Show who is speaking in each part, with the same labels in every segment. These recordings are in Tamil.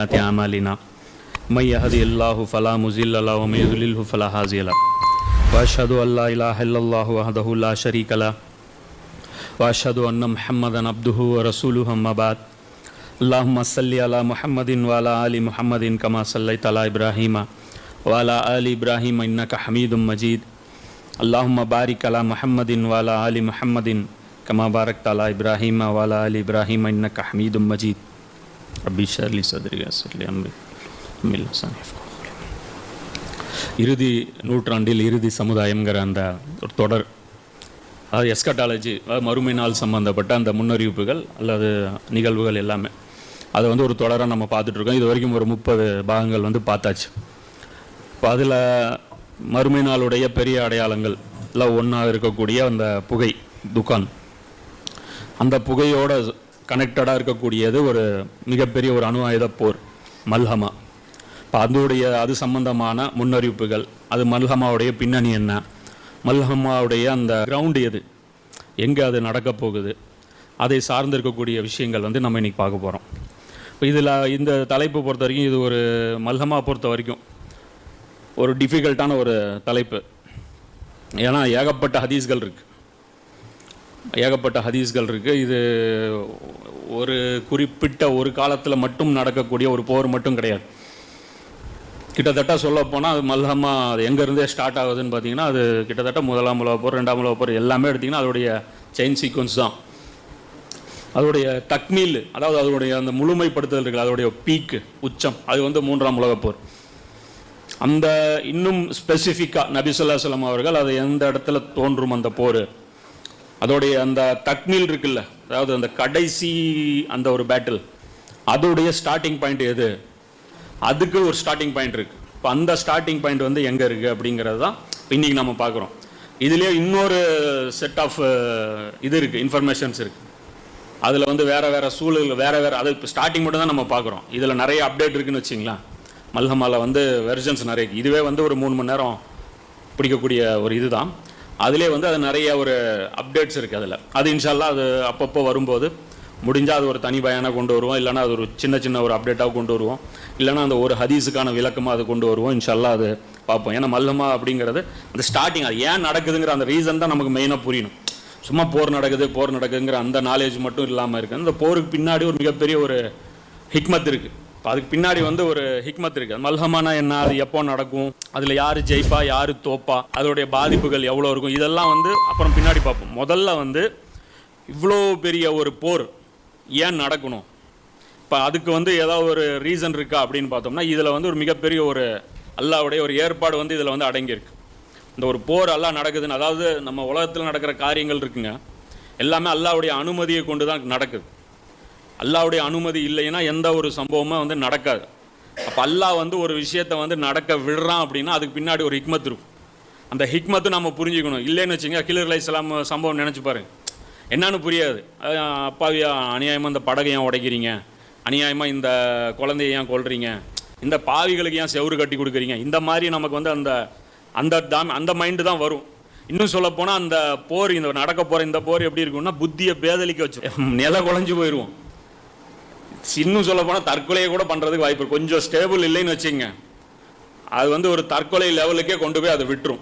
Speaker 1: سيئات أعمالنا. من يهدي الله فلا مضل له ومن يضلله فلا هادي له. وأشهد أن لا إله إلا الله وحده لا شريك له. وأشهد أن محمدا عبده ورسوله أما بعد. اللهم صل على محمد وعلى آل محمد كما صليت على إبراهيم وعلى آل إبراهيم إنك حميد مجيد. اللهم بارك على محمد وعلى آل محمد كما باركت على إبراهيم وعلى آل إبراهيم إنك حميد مجيد. ரப்பி ஷர்லி சதுரி அசர்லி அம்பி அம்மில் இறுதி நூற்றாண்டில் இறுதி சமுதாயம்ங்கிற அந்த ஒரு தொடர். அதாவது எஸ்கட்டாலஜி அதாவது மறுமை நாள் சம்மந்தப்பட்ட அந்த முன்னறிவிப்புகள் அல்லது நிகழ்வுகள் எல்லாமே. அதை வந்து ஒரு தொடராக நம்ம பார்த்துட்ருக்கோம். இது வரைக்கும் ஒரு முப்பது பாகங்கள் வந்து பார்த்தாச்சு. இப்போ அதில் மறுமை நாளுடைய பெரிய அடையாளங்கள் எல்லாம் ஒன்றா இருக்கக்கூடிய அந்த புகை துக்கான். அந்த புகையோட கனெக்டடாக இருக்கக்கூடியது ஒரு மிகப்பெரிய ஒரு அணு ஆயுத போர் மல்ஹமா. இப்போ அதோடைய அது சம்பந்தமான முன்னறிவிப்புகள் அது மல்ஹமாவுடைய பின்னணி என்ன? மல்ஹமாவுடைய அந்த கிரவுண்டு எது? எங்கே அது நடக்க போகுது? அதை சார்ந்து இருக்கக்கூடிய விஷயங்கள் வந்து நம்ம இன்றைக்கி பார்க்க போகிறோம் இப்போ இதில் இந்த தலைப்பு பொறுத்த வரைக்கும் இது ஒரு மல்ஹமா பொறுத்த வரைக்கும் ஒரு டிஃபிகல்ட்டான ஒரு தலைப்பு. ஏன்னா ஏகப்பட்ட ஹதீஸ்கள் இருக்குது ஏகப்பட்ட ஹதீஸ்கள் இருக்குது இது ஒரு குறிப்பிட்ட ஒரு காலத்தில் மட்டும் நடக்கக்கூடிய ஒரு போர் மட்டும் கிடையாது. கிட்டத்தட்ட சொல்ல போனால் அது மல்ஹமா அது எங்கேருந்தே ஸ்டார்ட் ஆகுதுன்னு பார்த்தீங்கன்னா அது கிட்டத்தட்ட முதலாம் உலக போர் ரெண்டாம் உலக போர் எல்லாமே எடுத்திங்கன்னா அதோடைய செயின் சீக்வன்ஸ் தான். அதோடைய தக்மீல் அதாவது அதோடைய அந்த முழுமைப்படுத்துதல் இருக்குது அதோடைய பீக்கு உச்சம் அது வந்து மூன்றாம் உலகப் போர். அந்த இன்னும் ஸ்பெசிஃபிக்காக நபிசுல்லா ஸல்லல்லாஹு அவர்கள் அது எந்த இடத்துல தோன்றும் அந்த போர்? அதோடைய அந்த தக்மீல் இருக்குல்ல அதாவது அந்த கடைசி அந்த ஒரு பேட்டில் அதோடைய ஸ்டார்டிங் பாயிண்ட் எது? அதுக்கு ஒரு ஸ்டார்டிங் பாயிண்ட் இருக்குது இப்போ அந்த ஸ்டார்டிங் பாயிண்ட் வந்து எங்கே இருக்குது அப்படிங்கிறது தான் இன்றைக்கி நம்ம பார்க்குறோம். இதுலேயே இன்னொரு செட் ஆஃப் இது இருக்குது இன்ஃபர்மேஷன்ஸ் இருக்குது அதில் வந்து வேறு வேறு சூழல் வேறு வேறு அது இப்போ ஸ்டார்டிங் மட்டும் தான் நம்ம பார்க்குறோம். இதில் நிறைய அப்டேட் இருக்குன்னு வச்சிங்களேன். மல்ஹமால வந்து வெர்ஷன்ஸ் நிறைய இதுவே வந்து ஒரு மூணு மணி நேரம் பிடிக்கக்கூடிய ஒரு இதுதான். அதிலே வந்து அது நிறைய ஒரு அப்டேட்ஸ் இருக்குது அதில். அது இன்ஷால்லா அது அப்பப்போ வரும்போது முடிஞ்சால் அது ஒரு தனி பயானாக கொண்டு வருவோம். இல்லைன்னா அது ஒரு சின்ன சின்ன ஒரு அப்டேட்டாக கொண்டு வருவோம். இல்லைன்னா அந்த ஒரு ஹதீஸுக்கான விளக்கமாக அது கொண்டு வருவோம். இன்ஷால்லா அது பார்ப்போம். ஏன்னா மல்லமா அப்படிங்கிறது அந்த ஸ்டார்டிங் அது ஏன் நடக்குதுங்கிற அந்த ரீசன் தான் நமக்கு மெயினாக புரியணும். சும்மா போர் நடக்குது போர் நடக்குதுங்கிற அந்த நாலேஜ் மட்டும் இல்லாமல் இருக்குது அந்த போருக்கு பின்னாடி ஒரு மிகப்பெரிய ஒரு ஹிக்மத் இருக்குது அதுக்கு பின்னாடி வந்து ஒரு ஹிக்மத் இருக்கு. மல்ஹமானா என்ன அது எப்போ நடக்கும் அதில் யார் ஜெயிப்பா யார் தோப்பா அதோடைய பாதிப்புகள் எவ்வளோ இருக்கும் இதெல்லாம் வந்து அப்புறம் பின்னாடி பார்ப்போம். முதல்ல வந்து இவ்வளோ பெரிய ஒரு போர் ஏன் நடக்கணும்? இப்போ அதுக்கு வந்து ஏதாவது ஒரு ரீசன் இருக்கா அப்படின்னு பார்த்தோம்னா இதில் வந்து ஒரு மிகப்பெரிய ஒரு அல்லாவுடைய ஒரு ஏற்பாடு வந்து இதில் வந்து அடங்கியிருக்கு. இந்த ஒரு போர் எல்லாம் நடக்குதுன்னு அதாவது நம்ம உலகத்தில் நடக்கிற காரியங்கள் இருக்குங்க எல்லாமே அல்லாவுடைய அனுமதியை கொண்டு தான் நடக்குது. அல்லாவுடைய அனுமதி இல்லைன்னா எந்த ஒரு சம்பவமும் வந்து நடக்காது. அப்போ அல்லாஹ் வந்து ஒரு விஷயத்தை வந்து நடக்க விடுறான் அப்படின்னா அதுக்கு பின்னாடி ஒரு ஹிக்மத் இருக்கும். அந்த ஹிக்மத்தை நம்ம புரிஞ்சுக்கணும். இல்லைன்னு வச்சுங்க கிலர் இஸ்லாம் சம்பவம் நினச்சி பாருங்க. என்னன்னு புரியாது. அப்பாவியா அநியாயமாக இந்த படகை ஏன் உடைக்கிறீங்க? அநியாயமாக இந்த குழந்தைய ஏன் கொள்றீங்க இந்த பாவிகளுக்கு ஏன் செவுறு கட்டி கொடுக்குறீங்க? இந்த மாதிரி நமக்கு வந்து அந்த அந்த தாம் அந்த மைண்டு தான் வரும். இன்னும் சொல்ல போனால் அந்த போர் இந்த நடக்க போகிற இந்த போர் எப்படி இருக்கும்னா புத்தியை பேதலிக்க வச்சு நில குழஞ்சு போயிடுவோம் இன்னும் சொல்ல போனால் தற்கொலையை கூட பண்ணுறதுக்கு வாய்ப்பு கொஞ்சம் ஸ்டேபிள் இல்லைன்னு வச்சுங்க அது வந்து ஒரு தற்கொலை லெவலுக்கே கொண்டு போய் அதை விட்டுரும்.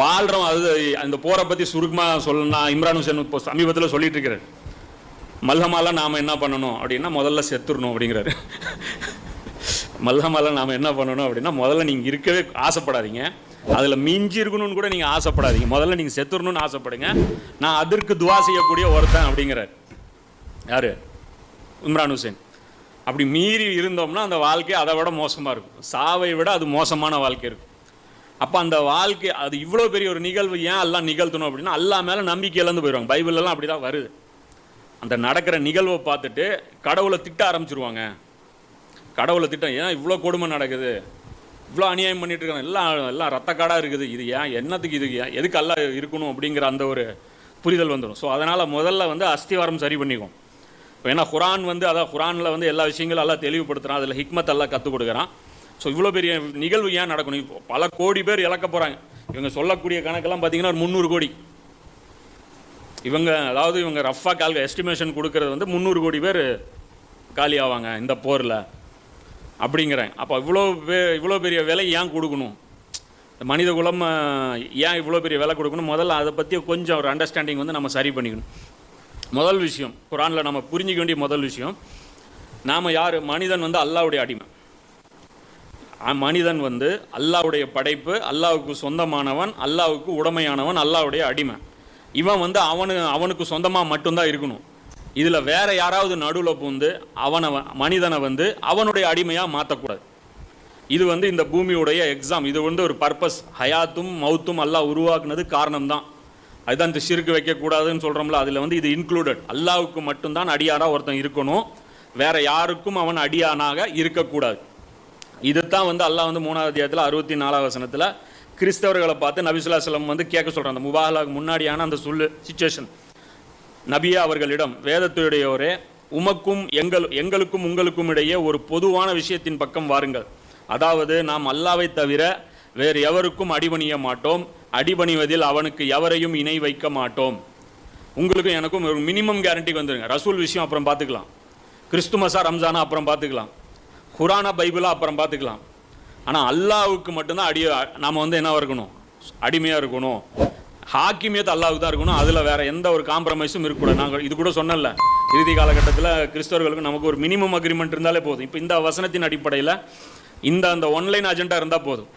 Speaker 1: வாழ்கிறோம் அது அந்த போரை பற்றி சுருக்கமாக சொல்லணும்னா இம்ரான் ஹுசேன் இப்போ சமீபத்தில் சொல்லிட்டு இருக்கிறார் மல்லமாலாம் நாம் என்ன பண்ணணும் அப்படின்னா முதல்ல செத்துடணும் அப்படிங்கிறாரு. மல்லமாலாம் நாம் என்ன பண்ணணும் அப்படின்னா முதல்ல நீங்கள் இருக்கவே ஆசைப்படாதீங்க. அதில் மிஞ்சி இருக்கணும்னு கூட நீங்கள் ஆசைப்படாதீங்க. முதல்ல நீங்கள் செத்துடணும்னு ஆசைப்படுங்க. நான் அதற்கு துவா செய்யக்கூடிய ஒருத்தன் அப்படிங்கிறார். யாரு? இம்ரான் ஹுசேன். அப்படி மீறி இருந்தோம்னா அந்த வாழ்க்கை அதை விட மோசமாக இருக்கும். சாவை விட அது மோசமான வாழ்க்கை இருக்கும். அப்போ அந்த வாழ்க்கை அது இவ்வளோ பெரிய ஒரு நிகழ்வு ஏன் எல்லாம் நிகழ்த்தணும் அப்படின்னா அல்லா மேலே நம்பிக்கை இழந்து போயிடுவாங்க பைபிளெல்லாம் அப்படி தான் வருது. அந்த நடக்கிற நிகழ்வை பார்த்துட்டு கடவுளை திட்ட ஆரம்பிச்சிருவாங்க. கடவுளை திட்டம் ஏன் இவ்வளோ கொடுமை நடக்குது? இவ்வளோ அநியாயம் பண்ணிட்டு இருக்காங்க. எல்லாம் எல்லாம் ரத்தக்காடாக இருக்குது. இது ஏன் என்னத்துக்கு இது ஏன் எதுக்கு எல்லாம் இருக்கணும் அப்படிங்கிற அந்த ஒரு புரிதல் வந்துடும். ஸோ அதனால் முதல்ல வந்து அஸ்திவாரம் சரி பண்ணிக்கும். இப்போ ஏன்னா குரான் வந்து அதான் குரானில் வந்து எல்லா விஷயங்களும் எல்லாம் தெளிவுபடுத்துகிறான் அதில் ஹிக்மத் எல்லாம் கற்றுக் கொடுக்குறான். ஸோ இவ்வளோ பெரிய நிகழ்வு ஏன் நடக்கணும்? இப்போ பல கோடி பேர் இழக்க போகிறாங்க இவங்க சொல்லக்கூடிய கணக்கெல்லாம் பார்த்தீங்கன்னா ஒரு முந்நூறு கோடி. இவங்க அதாவது இவங்க ரஃபா கால் எஸ்டிமேஷன் கொடுக்கறது வந்து முந்நூறு கோடி பேர் காலி ஆவாங்க இந்த போரில். அப்படிங்கிறேன். அப்போ இவ்வளோ பே இவ்வளோ பெரிய விலை ஏன் கொடுக்கணும்? இந்த மனித குலம் ஏன் இவ்வளோ பெரிய விலை கொடுக்கணும்? முதல்ல அதை பற்றி கொஞ்சம் ஒரு அண்டர்ஸ்டாண்டிங் வந்து நம்ம சரி பண்ணிக்கணும். முதல் விஷயம் குரானில் நம்ம புரிஞ்சிக்க வேண்டிய முதல் விஷயம் நாம் யார்? மனிதன் வந்து அல்லாவுடைய அடிமை. மனிதன் வந்து அல்லாவுடைய படைப்பு அல்லாவுக்கு சொந்தமானவன் அல்லாவுக்கு உடமையானவன் அல்லாவுடைய அடிமை. இவன் வந்து அவனு அவனுக்கு சொந்தமாக மட்டும்தான் இருக்கணும். இதில் வேற யாராவது நடுவில் பூந்து அவனை மனிதனை வந்து அவனுடைய அடிமையாக மாற்றக்கூடாது இது வந்து இந்த பூமியுடைய எக்ஸாம் இது வந்து ஒரு பர்பஸ் ஹயாத்தும் மௌத்தும் அல்லாஹ் உருவாக்குனது காரணம் தான் அதுதான் இந்த சிறுக்கு வைக்கக்கூடாதுன்னு சொல்கிறோம்ல அதில் வந்து இது இன்க்ளூடட் அல்லாவுக்கு மட்டும்தான் அடியாராக ஒருத்தன் இருக்கணும். வேற யாருக்கும் அவன் அடியானாக இருக்கக்கூடாது. இதுதான் வந்து அல்லாஹ் வந்து மூணாவது அத்தியாயத்தில் அறுபத்தி நாலாவது வசனத்தில் கிறிஸ்தவர்களை பார்த்து நபிசுல்லாஸ்லம் வந்து கேட்க சொல்கிறான் அந்த முபாகலாவுக்கு முன்னாடியான அந்த சொல்லு சுச்சுவேஷன் நபியா அவர்களிடம் வேதத்துடையோரே உமக்கும் எங்கள் எங்களுக்கும் உங்களுக்கும் இடையே ஒரு பொதுவான விஷயத்தின் பக்கம் வாருங்கள். அதாவது நாம் அல்லாவை தவிர வேறு எவருக்கும் அடிபணிய மாட்டோம். அடிபணிவதில் அவனுக்கு எவரையும் இணை வைக்க மாட்டோம். உங்களுக்கும் எனக்கும் ஒரு மினிமம் கேரண்டிக்கு வந்துடுங்க ரசூல் விஷயம் அப்புறம் பார்த்துக்கலாம். கிறிஸ்துமஸா ரம்ஜானா அப்புறம் பார்த்துக்கலாம். குரானா பைபிளா அப்புறம் பார்த்துக்கலாம். ஆனால் அல்லாவுக்கு மட்டும்தான் அடி நாம் வந்து என்ன இருக்கணும்? அடிமையாக இருக்கணும். ஹாக்கிமியத் அல்லாவுக்கு தான் இருக்கணும். அதில் வேறு எந்த ஒரு காம்ப்ரமைஸும் இருக்கக்கூடாது. நாங்கள் இது கூட சொன்னல இறுதி காலகட்டத்தில் கிறிஸ்தவர்களுக்கு நமக்கு ஒரு மினிமம் அக்ரிமெண்ட் இருந்தாலே போதும். இப்போ இந்த வசனத்தின் அடிப்படையில் இந்த அந்த ஒன்லைன் அஜெண்டா இருந்தால் போதும்.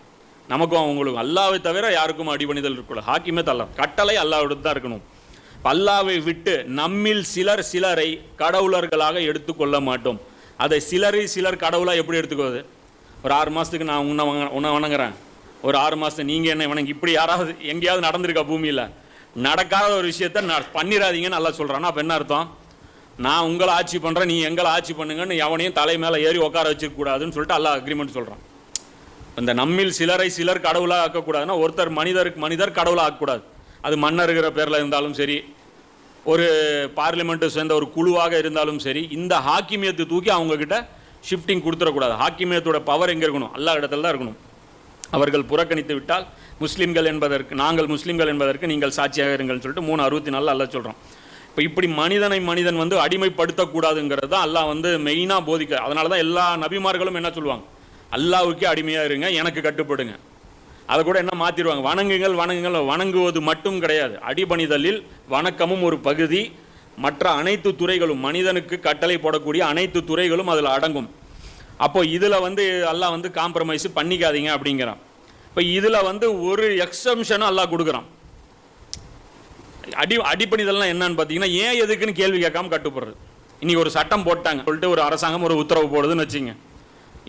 Speaker 1: நமக்கும் அவங்களுக்கும் அல்லாவை தவிர யாருக்கும் அடிபணிதல் இருக்கக்கூடாது. ஹாக்கிமே அல்லா கட்டளை அல்லாவோட தான் இருக்கணும். அல்லாவை விட்டு நம்மில் சிலர் சிலரை கடவுளர்களாக எடுத்துக்கொள்ள மாட்டோம். அதை சிலரை சிலர் கடவுளாக எப்படி எடுத்துக்கோது ஒரு ஆறு மாதத்துக்கு நான் உன்னை உன்னை வணங்குறேன். ஒரு ஆறு மாதத்துக்கு நீங்கள் என்ன வணங்கி இப்படி யாராவது எங்கேயாவது நடந்திருக்கா பூமியில்? நடக்காத ஒரு விஷயத்த நான் பண்ணிடாதீங்கன்னு நல்லா சொல்கிறான்னா அப்போ என்ன அர்த்தம்? நான் உங்களை ஆட்சி பண்ணுறேன் நீ எங்களை ஆட்சி பண்ணுங்கன்னு எவனையும் தலை மேலே ஏறி உட்கார வச்சுக்கூடாதுன்னு சொல்லிட்டு அல்லாஹ் அக்ரிமெண்ட் சொல்கிறான் இந்த நம்மில் சிலரை சிலர் கடவுளாக ஆக்கக்கூடாதுன்னா ஒருத்தர் மனிதருக்கு மனிதர் கடவுளாக ஆக்கக்கூடாது. அது மன்னருங்கிற பேரில் இருந்தாலும் சரி ஒரு பார்லிமெண்ட்டை சேர்ந்த ஒரு குழுவாக இருந்தாலும் சரி இந்த ஹாக்கிமியத்தை தூக்கி அவங்கக்கிட்ட ஷிஃப்டிங் கொடுத்துடக்கூடாது. ஹாக்கிமியத்தோட பவர் எங்கே இருக்கணும்? எல்லா இடத்துல தான் இருக்கணும். அவர்கள் புறக்கணித்து விட்டால் முஸ்லீம்கள் என்பதற்கு நாங்கள் முஸ்லீம்கள் என்பதற்கு நீங்கள் சாட்சியாக இருங்கள்னு சொல்லிட்டு மூணு அறுபத்தி நாலில் அல்ல சொல்கிறோம் இப்போ இப்படி மனிதனை மனிதன் வந்து அடிமைப்படுத்தக்கூடாதுங்கிறது தான் அல்லாஹ் வந்து மெயினாக போதிக்க அதனால தான் எல்லா நபிமார்களும் என்ன சொல்லுவாங்க? அல்லாவுக்கே அடிமையாக இருங்க எனக்கு கட்டுப்படுங்க. அதை கூட என்ன மாற்றிடுவாங்க வணங்குங்கள் வணங்குங்கள் வணங்குவது மட்டும் கிடையாது. அடிபணிதலில் வணக்கமும் ஒரு பகுதி. மற்ற அனைத்து துறைகளும் மனிதனுக்கு கட்டளை போடக்கூடிய அனைத்து துறைகளும் அதில் அடங்கும். அப்போ இதில் வந்து அல்லாஹ் வந்து காம்ப்ரமைஸ் பண்ணிக்காதீங்க அப்படிங்கிறான். இப்போ இதில் வந்து ஒரு எக்ஸம்ஷனும் அல்லாஹ் கொடுக்குறான். அடி அடிப்பணிதல்லாம் என்னன்னு பார்த்தீங்கன்னா ஏன் எதுக்குன்னு கேள்வி கேட்காம கட்டுப்படுறது. இன்றைக்கி ஒரு சட்டம் போட்டாங்க. சொல்லிட்டு ஒரு அரசாங்கம் ஒரு உத்தரவு போடுதுன்னு வச்சுங்க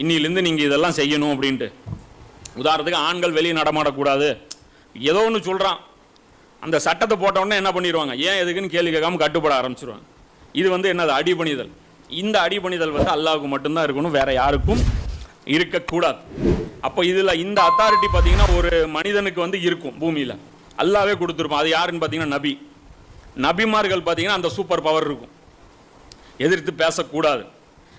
Speaker 1: இன்னிலேருந்து நீங்கள் இதெல்லாம் செய்யணும் அப்படின்ட்டு. உதாரணத்துக்கு ஆண்கள் வெளியே நடமாடக்கூடாது. ஏதோ ஒன்று சொல்கிறான் அந்த சட்டத்தை போட்டவுடனே என்ன பண்ணிடுவாங்க? ஏன் எதுக்குன்னு கேள்வி கேட்காம கட்டுப்பட ஆரம்பிச்சிருவாங்க. இது வந்து என்னது? அடிபணிதல். இந்த அடிபணிதல் வந்து அல்லாவுக்கு மட்டும்தான் இருக்கணும். வேற யாருக்கும் இருக்கக்கூடாது. அப்போ இதில் இந்த அத்தாரிட்டி பார்த்தீங்கன்னா ஒரு மனிதனுக்கு வந்து இருக்கும் பூமியில். அல்லாவே கொடுத்துருப்போம் அது யாருன்னு பார்த்தீங்கன்னா நபி. நபிமார்கள் பார்த்தீங்கன்னா அந்த சூப்பர் பவர் இருக்கும். எதிர்த்து பேசக்கூடாது.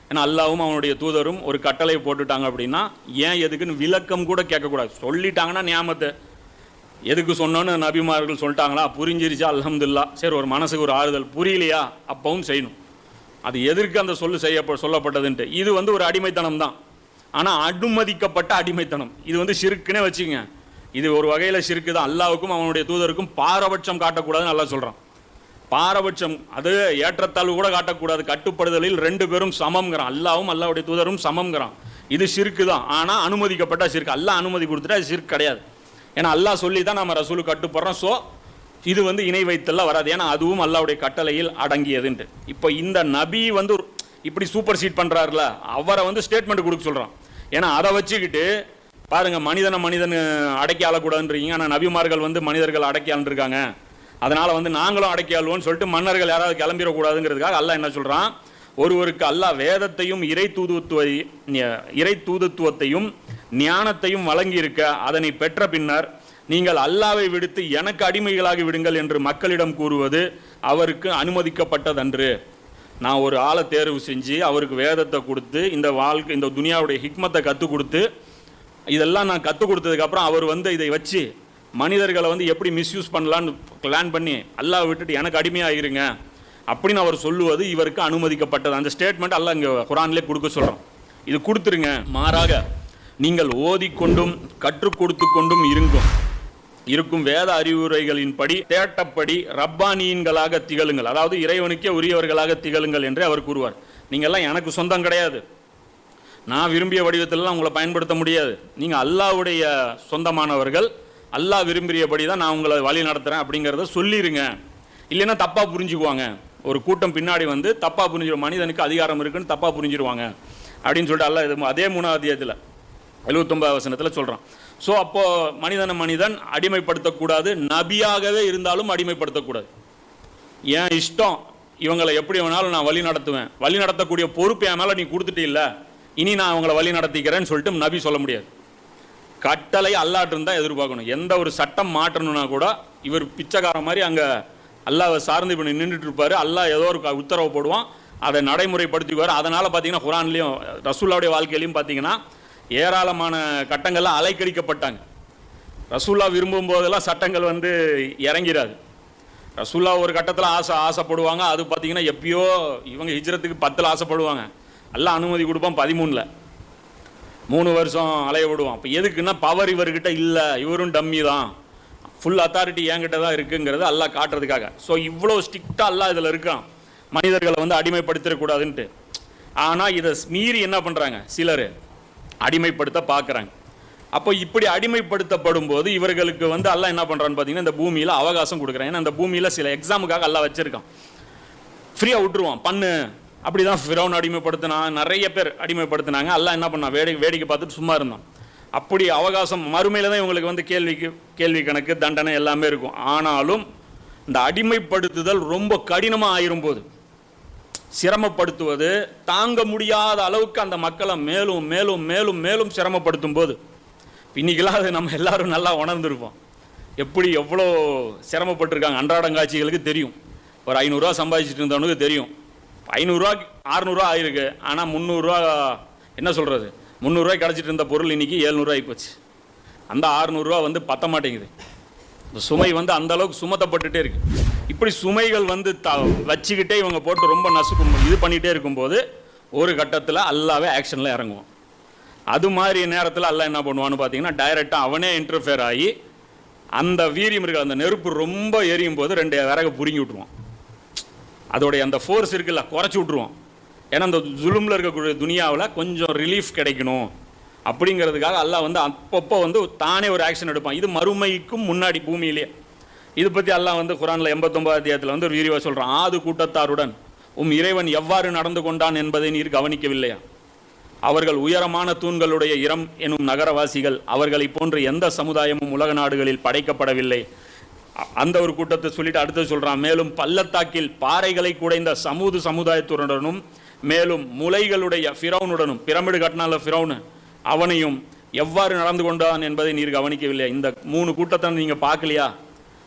Speaker 1: ஏன்னா அல்லாவும் அவனுடைய தூதரும் ஒரு கட்டளை போட்டுட்டாங்க அப்படின்னா ஏன் எதுக்குன்னு விளக்கம் கூட கேட்கக்கூடாது. சொல்லிட்டாங்கன்னா ஞாபகத்தை எதுக்கு சொன்னோன்னு நபிமார்கள் சொல்லிட்டாங்களா? புரிஞ்சிருச்சா? அலமதுல்லா சரி ஒரு மனசுக்கு ஒரு ஆறுதல். புரியலையா? அப்பவும் செய்யணும். அது எதற்கு அந்த சொல்லு செய்ய சொல்லப்பட்டதுன்ட்டு. இது வந்து ஒரு அடிமைத்தனம் தான் ஆனால் அனுமதிக்கப்பட்ட அடிமைத்தனம். இது வந்து சிறுக்குன்னே வச்சுக்கோங்க. இது ஒரு வகையில் சிறுக்கு தான் அல்லாவுக்கும் அவனுடைய தூதருக்கும் பாரபட்சம் காட்டக்கூடாதுன்னு நல்லா சொல்கிறான் பாரபட்சம் அது ஏற்றத்தாழ்வு கூட காட்டக்கூடாது. கட்டுப்படுதலில் ரெண்டு பேரும் சமம்ங்கிறான். அல்லாவும் அல்லாவுடைய தூதரும் சமம்ங்கிறான். இது சிறுக்கு தான். ஆனால் அனுமதிக்கப்பட்ட சிறுக்கு. அல்லா அனுமதி கொடுத்துட்டா அது சிறுக்கு கிடையாது. ஏன்னா அல்லாஹ் சொல்லி தான் நம்ம ரசூலு கட்டுப்படுறோம். ஸோ இது வந்து இணை வைத்தெல்லாம் வராது. ஏன்னா அதுவும் அல்லாவுடைய கட்டளையில் அடங்கியதுன்ட்டு. இப்போ இந்த நபி வந்து இப்படி சூப்பர் சீட் பண்ணுறாருல அவரை வந்து ஸ்டேட்மெண்ட் கொடுக்க சொல்கிறான் ஏன்னா அதை வச்சுக்கிட்டு பாருங்கள் மனிதனை மனிதன் அடக்கி ஆளக்கூடாதுன்றீங்க. ஆனால் நபிமார்கள் வந்து மனிதர்கள் அடக்கி ஆளுருக்காங்க அதனால் வந்து நாங்களும் அடக்கி ஆள்வோம்னு சொல்லிட்டு மன்னர்கள் யாராவது கிளம்பிடக்கூடாதுங்கிறதுக்காக அல்ல என்ன சொல்கிறான் ஒருவருக்கு அல்லாஹ் வேதத்தையும் இறை தூதுத்துவ இறை தூதுத்துவத்தையும் ஞானத்தையும் வழங்கி இருக்க அதனை பெற்ற பின்னர் நீங்கள் அல்லாவை விடுத்து எனக்கு அடிமைகளாகி விடுங்கள் என்று மக்களிடம் கூறுவது அவருக்கு அனுமதிக்கப்பட்டதன்று. நான் ஒரு ஆளை தேர்வு செஞ்சு அவருக்கு வேதத்தை கொடுத்து இந்த வாழ்க்கை இந்த துனியாவுடைய ஹிக்மத்தை கற்றுக் கொடுத்து இதெல்லாம் நான் கற்றுக் கொடுத்ததுக்கப்புறம் அவர் வந்து இதை வச்சு மனிதர்களை வந்து எப்படி மிஸ்யூஸ் பண்ணலான்னு பிளான் பண்ணி அல்லாஹ் விட்டுட்டு எனக்கு அடிமையாக இருங்க அப்படின்னு அவர் சொல்லுவது இவருக்கு அனுமதிக்கப்பட்டது. அந்த ஸ்டேட்மெண்ட் அல்லாஹ் இங்கே குரான்லேயே கொடுக்க சொல்கிறோம் இது கொடுத்துருங்க. மாறாக நீங்கள் ஓதிக்கொண்டும் கற்றுக் கொடுத்து கொண்டும் இருங்கும். இருக்கும் வேத அறிவுரைகளின்படி தேட்டப்படி ரப்பானியன்களாக திகழுங்கள். அதாவது இறைவனுக்கே உரியவர்களாக திகழுங்கள் என்று அவர் கூறுவார். நீங்கள்லாம் எனக்கு சொந்தம் கிடையாது. நான் விரும்பிய வடிவத்திலலாம் உங்களை பயன்படுத்த முடியாது. நீங்கள் அல்லாஹ்வுடைய சொந்தமானவர்கள். அல்லாஹ் விரும்பியபடி தான் நான் உங்களை வழி நடத்துகிறேன் அப்படிங்கிறத சொல்லிடுங்க இல்லைன்னா தப்பாக புரிஞ்சுக்குவாங்க. ஒரு கூட்டம் பின்னாடி வந்து தப்பாக புரிஞ்சிடும் மனிதனுக்கு அதிகாரம் இருக்குன்னு தப்பாக புரிஞ்சிருவாங்க. அப்படின்னு சொல்லிட்டு அல்லாஹ் இது அதே மூணாவது அத்தியாயத்தில் எழுபத்தொன்பது வசனத்தில் சொல்கிறான் ஸோ அப்போது மனிதனை மனிதன் அடிமைப்படுத்தக்கூடாது நபியாகவே இருந்தாலும் அடிமைப்படுத்தக்கூடாது. என் இஷ்டம் இவங்களை எப்படி வேணாலும் நான் வழி நடத்துவேன். வழி நடத்தக்கூடிய பொறுப்பு என் மேலே நீ கொடுத்துட்டு இல்லை. இனி நான் அவங்கள வழி நடத்திக்கிறேன்னு சொல்லிட்டு நபி சொல்ல முடியாது. கட்டளை அல்லாட்டு இருந்தால் எதிர்பார்க்கணும். எந்த ஒரு சட்டம் மாற்றணும்னா கூட இவர் பிச்சைக்கார மாதிரி அங்கே அல்லாவை சார்ந்து இப்போ நின்றுட்டு இருப்பார். அல்லா ஏதோ ஒரு உத்தரவு போடுவான். அதை நடைமுறைப்படுத்திக்குவார். அதனால் பார்த்தீங்கன்னா குரான்லேயும் ரசூல்லாவுடைய வாழ்க்கையிலையும் பார்த்தீங்கன்னா ஏராளமான கட்டங்கள்லாம் அலைக்கடிக்கப்பட்டாங்க ரசூல்லா விரும்பும் போதெல்லாம் சட்டங்கள் வந்து இறங்கிறாது ரசூல்லா ஒரு கட்டத்தில் ஆசை ஆசைப்படுவாங்க. அது பார்த்தீங்கன்னா எப்பயோ இவங்க ஹிஜ்ரத்துக்கு பத்தில் ஆசைப்படுவாங்க. எல்லாம் அனுமதி கொடுப்பான் பதிமூணில் மூணு வருஷம் அலைய விடுவான். அப்போ எதுக்குன்னா பவர் இவர்கிட்ட இல்லை. இவரும் டம்மி தான். ஃபுல் அத்தாரிட்டி என்கிட்ட தான் இருக்குங்கிறது எல்லாம் காட்டுறதுக்காக. ஸோ இவ்வளோ ஸ்ட்ரிக்டாக எல்லாம் இதில் இருக்கான் மனிதர்களை வந்து அடிமைப்படுத்திடக்கூடாதுன்ட்டு ஆனால் இதை மீறி என்ன பண்ணுறாங்க சிலர் அடிமைப்படுத்த பார்க்குறாங்க அப்போ இப்படி அடிமைப்படுத்தப்படும் போது இவர்களுக்கு வந்து எல்லாம் என்ன பண்ணுறான்னு பார்த்தீங்கன்னா இந்த பூமியில் அவகாசம் கொடுக்குறான். ஏன்னா அந்த பூமியில் சில எக்ஸாமுக்காக எல்லாம் வச்சுருக்கான். ஃப்ரீயாக விட்டுருவான். பண்ணு. அப்படி தான் ஃபிரௌன் அடிமைப்படுத்தினான். நிறைய பேர் அடிமைப்படுத்தினாங்க. எல்லாம் என்ன பண்ணான்? வேடிக்கை வேடிக்கை பார்த்துட்டு சும்மா இருந்தான். அப்படி அவகாசம் மறுமையில் தான் இவங்களுக்கு வந்து கேள்விக்கு கேள்வி கணக்கு தண்டனை எல்லாமே இருக்கும். ஆனாலும் இந்த அடிமைப்படுத்துதல் ரொம்ப கடினமாக ஆயிரும் போது சிரமப்படுத்துவது தாங்க முடியாத அளவுக்கு அந்த மக்களை மேலும் மேலும் மேலும் மேலும் சிரமப்படுத்தும் போது இன்னைக்கெல்லாம் அது நம்ம எல்லாரும் நல்லா உணர்ந்துருப்போம். எப்படி எவ்வளோ சிரமப்பட்டிருக்காங்க. அன்றாடங்காட்சிகளுக்கு தெரியும். ஒரு ஐநூறுரூவா சம்பாதிச்சிட்டு இருந்தவனுக்கு தெரியும். ஐநூறுரூவாக்கு அறநூறுவா ஆயிருக்கு. ஆனால் முந்நூறுரூவா என்ன சொல்கிறது முந்நூறுரூவாய்க்கு கிடச்சிட்டு இருந்த பொருள் இன்றைக்கி ஏழ்நூறுவா ஆகிப்போச்சு அந்த அறுநூறுவா வந்து பத்த மாட்டேங்குது. இந்த சுமை வந்து அந்த அளவுக்கு சுமத்தப்பட்டுட்டே இருக்கு. இப்படி சுமைகள் வந்து த வச்சுக்கிட்டே இவங்க போட்டு ரொம்ப நசுக்கும் இது பண்ணிகிட்டே இருக்கும்போது ஒரு கட்டத்தில் அல்லாவே ஆக்ஷனில் இறங்குவோம். அது மாதிரி நேரத்தில் அல்லாஹ் என்ன பண்ணுவான்னு பார்த்தீங்கன்னா டைரெக்டாக அவனே இன்டர்ஃபியர் ஆகி அந்த வீரியம் இருக்க அந்த நெருப்பு ரொம்ப எரியும் போது ரெண்டு விறகு புரிங்கி விட்ருவான் அதோடைய அந்த ஃபோர்ஸ் இருக்குல்ல குறைச்சி விட்ருவோம் ஏன்னா அந்த ஜுலுமில் இருக்கக்கூடிய துனியாவில் கொஞ்சம் ரிலீஃப் கிடைக்கணும். அப்படிங்கிறதுக்காக அல்லாஹ் வந்து அப்பப்போ வந்து தானே ஒரு ஆக்ஷன் எடுப்பான். இது மறுமைக்கும் முன்னாடி பூமியிலே. இது பற்றி அல்லாஹ் வந்து குரானில் எண்பத்தொம்பது அத்தியாயத்தில் வந்து ஒரு விரிவாக சொல்கிறான் ஆது கூட்டத்தாருடன் உம் இறைவன் எவ்வாறு நடந்து கொண்டான் என்பதை நீர் கவனிக்கவில்லையா? அவர்கள் உயரமான தூண்களுடைய இரம் எனும் நகரவாசிகள் அவர்களைப் போன்று எந்த சமுதாயமும் உலக நாடுகளில் படைக்கப்படவில்லை. அந்த ஒரு கூட்டத்தை சொல்லிட்டு அடுத்து சொல்கிறான் மேலும் பள்ளத்தாக்கில் பாறைகளை குடைந்த சமூது சமுதாயத்துடனும் மேலும் முலைகளுடைய ஃபிரௌனுடனும் பிரமிடு கட்டினால ஃபிரௌனு அவனையும் எவ்வாறு நடந்து கொண்டான் என்பதை நீர் கவனிக்கவில்லை. இந்த மூணு கூட்டத்தை நீங்கள் பார்க்கலையா?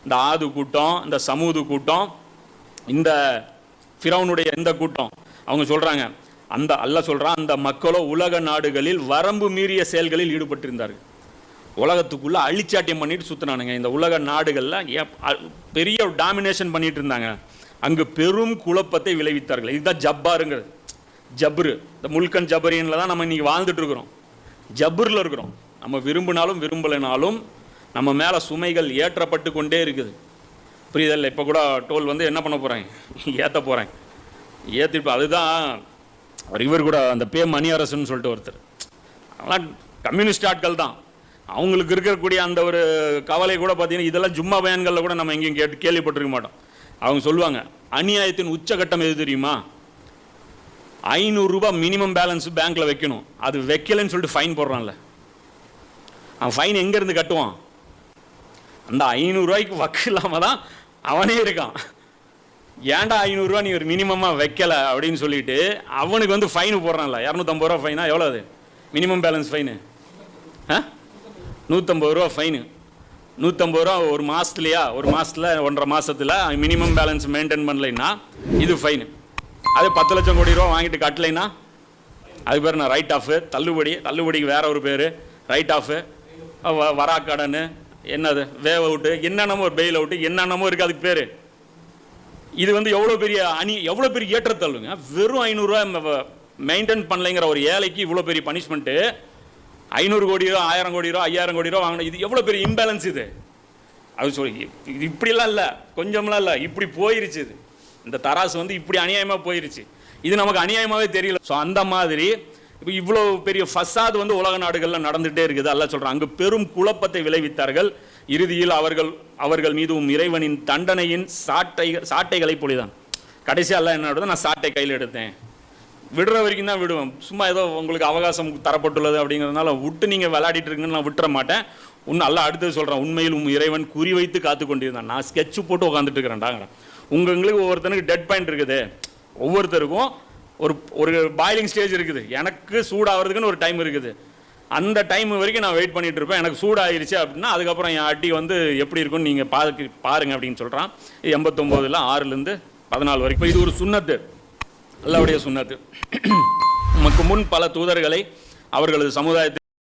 Speaker 1: இந்த ஆது கூட்டம் இந்த சமூது கூட்டம் இந்த ஃபிரௌனுடைய இந்த கூட்டம். அவங்க சொல்கிறாங்க அந்த அல்ல சொல்கிறான் அந்த மக்களோ உலக நாடுகளில் வரம்பு மீறிய செயல்களில் ஈடுபட்டிருந்தார்கள். உலகத்துக்குள்ளே அழிச்சாட்டியம் பண்ணிட்டு சுற்றினானுங்க இந்த உலக நாடுகளில் பெரிய டாமினேஷன் பண்ணிட்டு இருந்தாங்க. அங்கு பெரும் குழப்பத்தை விளைவித்தார்கள். இதுதான் ஜப்பாருங்கிறது. ஜப்ரு இந்த முல்கன் ஜபரியனில் தான் நம்ம இன்றைக்கி வாழ்ந்துட்டு இருக்கிறோம். ஜப்ரில் இருக்கிறோம். நம்ம விரும்பினாலும் விரும்பலைனாலும் நம்ம மேலே சுமைகள் ஏற்றப்பட்டு கொண்டே இருக்குது. புரியுதல்ல இப்போ கூட டோல் வந்து என்ன பண்ண போகிறாங்க ஏற்ற போகிறாங்க ஏற்றிட்டு அதுதான் இவர் கூட அந்த பே மணியரசுன்னு சொல்லிட்டு ஒருத்தர். அதெல்லாம் கம்யூனிஸ்ட் ஆட்கள் தான். அவங்களுக்கு இருக்கக்கூடிய அந்த ஒரு கவலை கூட பார்த்தீங்கன்னா இதெல்லாம் ஜும்மா பயன்களில் கூட நம்ம எங்கேயும் கேட்டு கேள்விப்பட்டிருக்க மாட்டோம். அவங்க சொல்லுவாங்க அநியாயத்தின் உச்சகட்டம் எது தெரியுமா? ஐநூறுரூபா மினிமம் பேலன்ஸ் பேங்க்கில் வைக்கணும். அது வைக்கலைன்னு சொல்லிட்டு ஃபைன் போடுறான்ல. அவன் ஃபைன் எங்கேருந்து கட்டுவான்? அந்த ஐநூறுரூவாய்க்கு வக்கு இல்லாமல் தான் அவனே இருக்கான். ஏன்டா ஐநூறுரூவா நீ ஒரு மினிமமாக வைக்கல அப்படின்னு சொல்லிட்டு அவனுக்கு வந்து ஃபைனு போடுறான்ல. இரநூத்தம்பது ரூபா ஃபைனா எவ்வளோ அது? மினிமம் பேலன்ஸ் ஃபைனு ஆ? நூற்றம்பது ரூபா ஃபைனு நூற்றம்பது ரூபா ஒரு மாதத்துலையா ஒரு மாதத்தில் ஒன்றரை மாதத்தில் மினிமம் பேலன்ஸ் மெயின்டைன் பண்ணலைன்னா இது ஃபைனு அது பத்து லட்சம் கோடி ரூபா வாங்கிட்டு கட்டலைன்னா அது பேர் நான் ரைட் ஆஃபு தள்ளுபடி தள்ளுபடிக்கு வேற ஒரு பேர். ரைட் ஆஃபு வரா கடன் என்னது? வேவ் அவுட்டு என்னென்னமோ ஒரு பெயில் அவுட்டு என்னென்னமோ இருக்குது அதுக்கு பேர். இது வந்து எவ்வளோ பெரிய அணி எவ்வளோ பெரிய ஏற்றத்தள்ளுங்க வெறும் ஐநூறுரூவா
Speaker 2: மெயின்டைன் பண்ணலைங்கிற ஒரு ஏழைக்கு இவ்வளோ பெரிய பனிஷ்மெண்ட்டு ஐநூறு கோடி ரூபா ஆயிரம் கோடி ரூபா ஐயாயிரம் கோடி ரூபா வாங்கின இது எவ்வளோ பெரிய இம்பேலன்ஸ் இது? அது சொல்லி இது இப்படிலாம் இல்லை கொஞ்சம்லாம் இல்லை இப்படி போயிருச்சு இது. இந்த தராசு வந்து இப்படி அநியாயமாக போயிருச்சு. இது நமக்கு அநியாயமாகவே தெரியல. ஸோ அந்த மாதிரி இப்போ இவ்வளோ பெரிய ஃபசாத் வந்து உலக நாடுகளில் நடந்துகிட்டே இருக்குது. அல்ல சொல்கிறான் அங்கு பெரும் குழப்பத்தை விளைவித்தார்கள். இறுதியில் அவர்கள் அவர்கள் மீதும் இறைவனின் தண்டனையின் சாட்டை சாட்டைகளை பொழிதான். கடைசியாக எல்லாம் என்ன நடந்தது நான் சாட்டை கையில் எடுத்தேன். விடுற வரைக்கும் தான் விடுவேன் சும்மா ஏதோ உங்களுக்கு அவகாசம் தரப்பட்டுள்ளது அப்படிங்கிறதுனால விட்டு நீங்கள் விளையாடிட்டு இருக்குன்னு நான் விட்டுற மாட்டேன். இன்னும் நல்லா அடுத்தது சொல்கிறேன் உண்மையில் உன் இறைவன் குறி வைத்து காத்து கொண்டிருந்தான் நான் ஸ்கெட்ச் போட்டு உட்காந்துட்டு இருக்கிறேன்டாங்கிறேன் உங்களுக்கு ஒவ்வொருத்தனுக்கு டெட் பாயிண்ட் இருக்குது. ஒவ்வொருத்தருக்கும் ஒரு ஒரு பாயிலிங் ஸ்டேஜ் இருக்குது. எனக்கு சூடாகிறதுக்குன்னு ஒரு டைம் இருக்குது. அந்த டைம் வரைக்கும் நான் வெயிட் பண்ணிட்டு இருப்பேன். எனக்கு சூடாயிருச்சு அப்படின்னா அதுக்கப்புறம் என் அடி வந்து எப்படி இருக்கும்னு நீங்கள் பாருக்கு பாருங்க அப்படின்னு சொல்கிறான் எண்பத்தொம்போதில் ஆறுலேருந்து பதினாலு வரைக்கும். இது ஒரு சுண்ணத்து. அல்லாவுடைய சுண்ணத்து. நமக்கு முன் பல தூதர்களை அவர்களது சமுதாயத்தில்